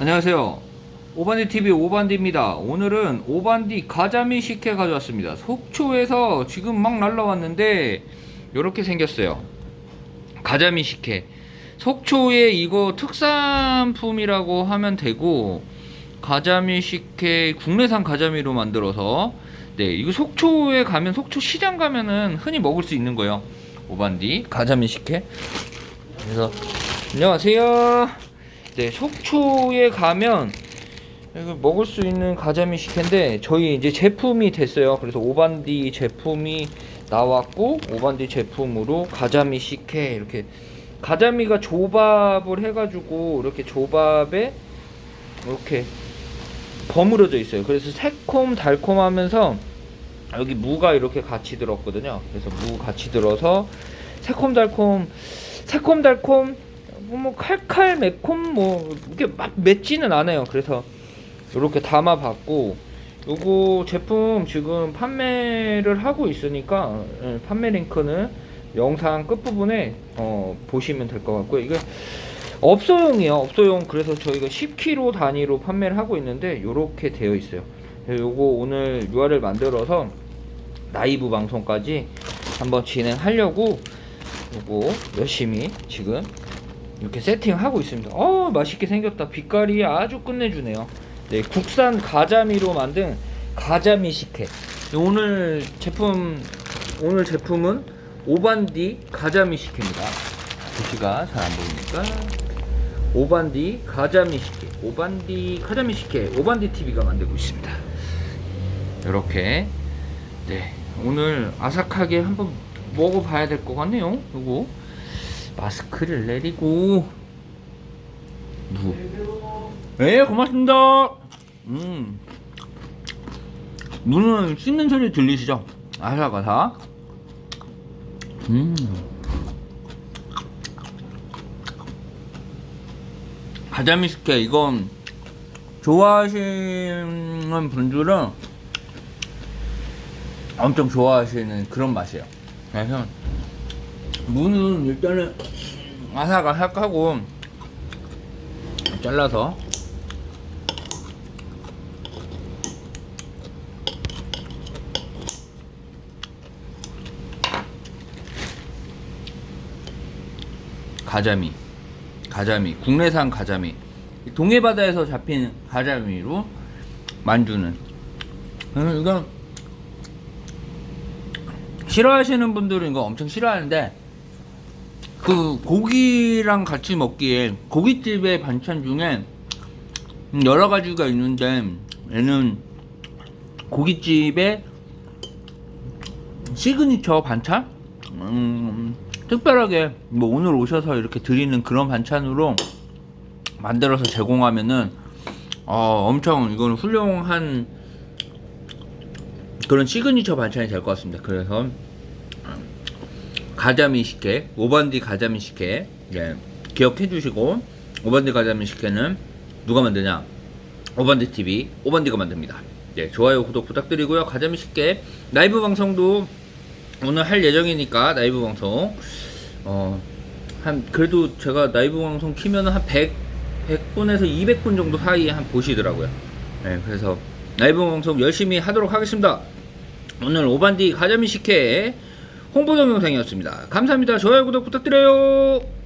안녕하세요. 오반디 TV 오반디입니다. 오늘은 오반디 가자미 식혜 가져왔습니다. 속초에서 지금 막 날라왔는데 이렇게 생겼어요. 가자미 식혜. 속초의 이거 특산품이라고 하면 되고 가자미 식혜 국내산 가자미로 만들어서 네 이거 속초에 가면 속초 시장 가면은 흔히 먹을 수 있는 거예요. 오반디 가자미 식혜. 그래서 안녕하세요. 네, 속초에 가면 먹을 수 있는 가자미 식혜인데 저희 이제 제품이 됐어요. 그래서 오반디 제품이 나왔고 오반디 제품으로 가자미 식혜 이렇게 가자미가 조밥을 해가지고 이렇게 조밥에 이렇게 버무려져 있어요. 그래서 새콤 달콤하면서 여기 무가 이렇게 같이 들었거든요. 그래서 무 같이 들어서 새콤 달콤 새콤 달콤 뭐, 뭐 칼칼 매콤 뭐 이게 막 맵지는 않아요. 그래서 이렇게 담아봤고 요거 제품 지금 판매를 하고 있으니까 예, 판매 링크는 영상 끝부분에 어, 보시면 될 것 같고요. 이게 업소용이에요. 업소용 그래서 저희가 10kg 단위로 판매를 하고 있는데 요렇게 되어 있어요. 요거 오늘 URL 만들어서 라이브 방송까지 한번 진행하려고 요거 열심히 지금 이렇게 세팅하고 있습니다. 어 맛있게 생겼다. 빛깔이 아주 끝내주네요. 네 국산 가자미로 만든 가자미 식혜. 오늘 제품 오늘 제품은 오반디 가자미 식혜입니다. 글씨가 잘 안 보이니까 오반디 가자미 식혜, 오반디 가자미 식혜, 오반디 TV가 만들고 있습니다. 이렇게 네 오늘 아삭하게 한번 먹어봐야 될 것 같네요. 요거 마스크를 내리고 누. 네 고맙습니다. 음 무는 씹는 소리 들리시죠? 아삭아삭. 음. 식혜 이건 좋아하시는 분들은 엄청 좋아하시는 그런 맛이에요. 그래서 무는 일단은 아삭아삭하고 잘라서 가자미 가자미 국내산 가자미. 동해바다에서 잡힌 가자미로 만두는. 음, 이건 싫어하시는 분들은 이거 엄청 싫어하는데 그 고기랑 같이 먹기에 고깃집의 반찬 중에 여러 가지가 있는데 얘는 고깃집의 시그니처 반찬 음, 특별하게 뭐 오늘 오셔서 이렇게 드리는 그런 반찬으로 만들어서 제공하면은 어, 엄청 이거는 훌륭한 그런 시그니처 반찬이 될 것 같습니다. 그래서 가자미 식혜, 오반디 가자미 식혜, 예, 기억해 주시고 오반디 가자미 식혜는 누가 만드냐? 오반디 TV, 오반디가 만듭니다. 예, 좋아요, 구독 부탁드리고요. 가자미 식혜 라이브 방송도 오늘 할 예정이니까 라이브 방송 어, 한 그래도 제가 라이브 방송 키면은 한 100, 100분에서 200분 정도 사이에 한 보시더라고요. 예, 그래서 라이브 방송 열심히 하도록 하겠습니다. 오늘 오반디 가자미 식혜 홍보 동영상이었습니다. 감사합니다. 좋아요, 구독 부탁드려요.